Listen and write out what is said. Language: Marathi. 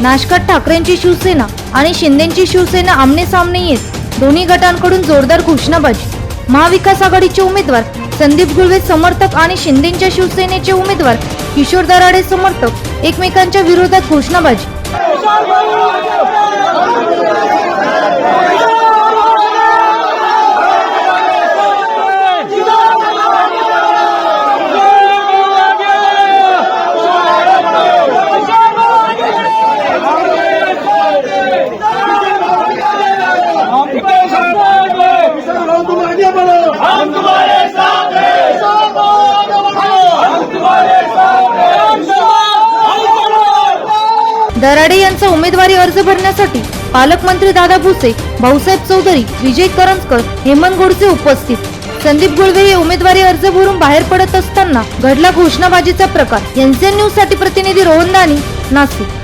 नाशकात ठाकरेंची शिवसेना आणि शिंदेची शिवसेना आमने सामने येत. दोन्ही गटांकडून जोरदार घोषणाबाजी. महाविकास आघाडीचे उमेदवार संदीप गुळवे समर्थक आणि शिंदेच्या शिवसेनेचे उमेदवार किशोर दराडे समर्थक एकमेकांच्या विरोधात घोषणाबाजी. दराडे यांचा उमेदवारी अर्ज भरण्यासाठी पालकमंत्री दादा भुसे भाऊसाहेब चौधरी विजय करंजकर हेमंत गोडसे उपस्थित. संदीप गुळवे हे उमेदवारी अर्ज भरून बाहेर पडत असताना घडला घोषणाबाजीचा प्रकार. एनसीएन न्यूजसाठी प्रतिनिधी रोहन दानी नाशिक.